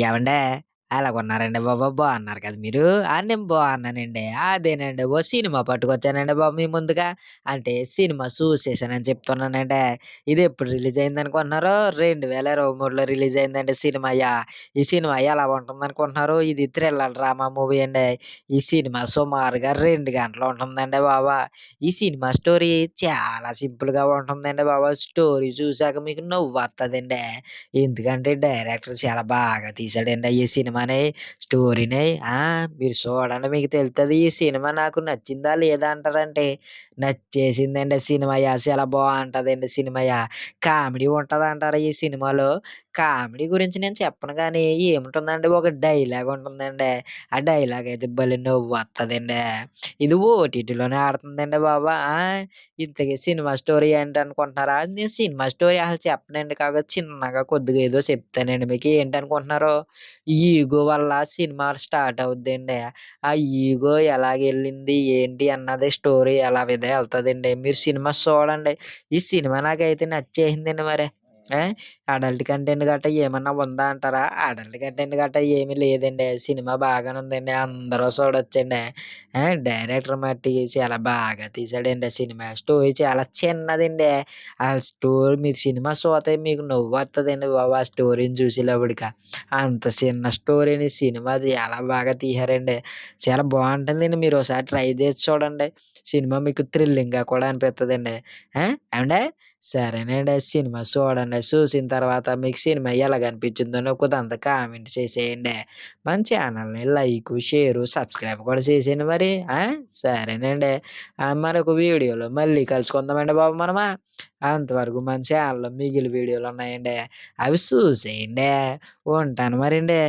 ఏమండే? ఏవండే ఎలాగున్నారండి బాబు? బాగున్నారు కదా మీరు? ఆ! నేను బాగున్నానండి. అదేనండి ఓ సినిమా పట్టుకొచ్చానండి బాబు మీ ముందుగా. అంటే సినిమా చూసేసానని చెప్తున్నానండి. ఇది ఎప్పుడు రిలీజ్ అయిందనుకుంటున్నారో రెండు వేల ఇరవై మూడులో రిలీజ్ అయిందండి సినిమా. యాహ్! ఈ సినిమా ఎలా ఉంటుందనుకుంటున్నారు? ఇది థ్రిల్లర్ డ్రామా మూవీ అండి. ఈ సినిమా సుమారుగా రెండు గంటలు ఉంటుందండి బాబా ఈ సినిమా స్టోరీ చాలా సింపుల్‌గా ఉంటుందండి బాబా స్టోరీ చూసాక మీకు నవ్వొత్తదండి. ఎందుకంటే డైరెక్టర్ చాలా బాగా తీశాడండి ఈ సినిమా సినిమాని. స్టోరీని ఆ! మీరు చూడండి మీకు తెలుస్తుంది ఈ సినిమా నాకు నచ్చిందా లేదా అంటారంటే నచ్చేసిందండి సినిమా. చాలా బాగుంటుందండి సినిమా. కామెడీ ఉంటుంది అంటారా ఈ సినిమాలో? కామెడీ గురించి నేను చెప్పను కానీ ఏముంటుందండి ఒక డైలాగ్ ఉంటుందండి. ఆ డైలాగ్ అయితే భలే వస్తుందండి ఇది ఓటీటీలోనే ఆడుతుందండి బాబు. ఆ! ఇంతకీ సినిమా స్టోరీ ఏంటనుకుంటున్నారా? నేను సినిమా స్టోరీ అసలు చెప్పనండి. కాకపోతే చిన్నగా కొద్దిగా ఏదో చెప్తానండి మీకు. ఏంటనుకుంటున్నారు? ఈగో వల్ల సినిమా స్టార్ట్ అవుద్దండి. ఆ ఈగో ఎలాగెళ్ళింది, ఏంటి అన్నది స్టోరీ ఎలా మీద ఎళ్తదండి. మీరు సినిమా చూడండి. ఈ సినిమా నాకైతే నచ్చేసిందండి మరి. అడల్ట్ కంటెంట్ గట్టా ఏమన్నా ఉందా అంటారా? అడల్ట్ కంటెంట్ గట్టా ఏమీ లేదండి. సినిమా బాగానే ఉందండి. అందరూ చూడొచ్చండి. డైరెక్టర్ మట్టి చాలా బాగా తీశాడండి ఆ సినిమా. స్టోరీ చాలా చిన్నదండి. ఆ స్టోరీ మీరు సినిమా చూస్తే మీకు నవ్వొత్తదండి బాబు ఆ స్టోరీని చూసేటప్పటికి. అంత చిన్న స్టోరీని సినిమా చాలా బాగా తీశారండి. చాలా బాగుంటుందండి మీరు ఒకసారి ట్రై చేసి చూడండి. సినిమా మీకు థ్రిల్లింగ్‌గా కూడా అనిపిస్తుందండి ఆ! సరేనండి. సినిమా చూడండి. చూసిన తర్వాత మీకు సినిమా ఎలాగనిపించిందో నాకు కొద్దిగంతా కామెంట్ చేసేయండి. మన ఛానల్‌ని లైకు, షేరు, సబ్స్క్రైబ్ కూడా చేసేయండి మరి. ఆ! సరేనండి. మనకు మరొక వీడియోలో మళ్ళీ కలుసుకుందామండి బాబు మనము. అంతవరకు మన ఛానల్‌లో మిగిలిన వీడియోలున్నాయండి. అవి చూసేయండి. ఉంటాను మరండి.